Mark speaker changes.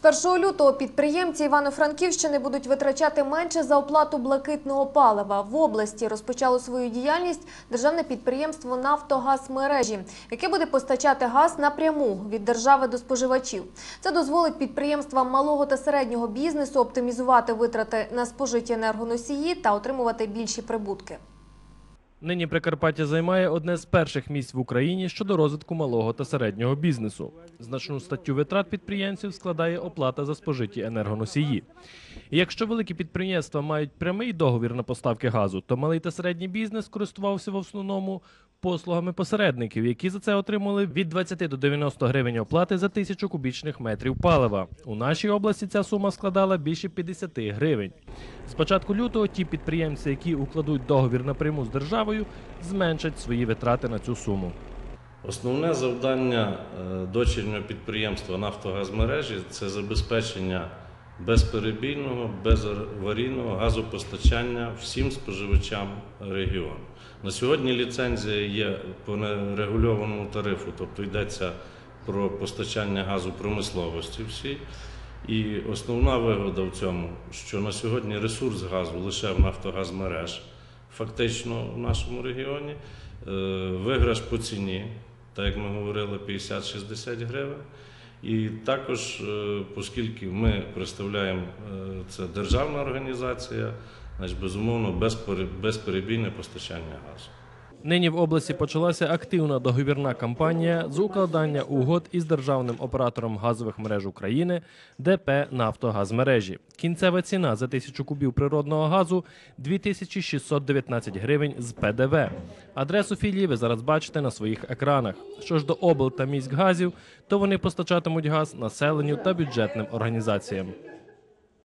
Speaker 1: З 1 лютого підприємці Івано-Франківщини будуть витрачати менше за оплату блакитного палива. В області розпочало свою діяльність державне підприємство «Нафтогазмережі», яке буде постачати газ напряму від держави до споживачів. Це дозволить підприємствам малого та середнього бізнесу оптимізувати витрати на спожиті енергоносії та отримувати більші прибутки.
Speaker 2: Нині Прикарпаття займає одне з перших місць в Україні щодо розвитку малого та середнього бізнесу. Значну статтю витрат підприємців складає оплата за спожиті енергоносії. І якщо великі підприємства мають прямий договір на поставки газу, то малий та середній бізнес користувався в основному послугами посередників, які за це отримали від 20 до 90 гривень оплати за тисячу кубічних метрів палива. У нашій області ця сума складала більше 50 гривень. З початку лютого ті підприємці, які укладуть договір напряму з державою, зменшать свої витрати на цю суму.
Speaker 3: Основне завдання е, дочірнього підприємства Нафтогазмережі це забезпечення безперебійного, безаварійного газопостачання всім споживачам регіону. На сьогодні ліцензія є по нерегульованому тарифу, тобто йдеться про постачання газу промисловості всій. І основна вигода в цьому, що на сьогодні ресурс газу лише в Нафтогазмереж, фактично в нашому регіоні. Е, Виграш по ціні, так як ми говорили, 50-60 гривень. І також, е, оскільки ми представляємо е, це державна організація, значить, безумовно, безпере- безперебійне постачання газу.
Speaker 2: Нині в області почалася активна договірна кампанія з укладання угод із державним оператором газових мереж України ДП «Нафтогазмережі». Кінцева ціна за тисячу кубів природного газу 2619 гривень з ПДВ. Адресу філії ви зараз бачите на своїх екранах. Що ж до обл та міськгазів, то вони постачатимуть газ населенню та бюджетним організаціям.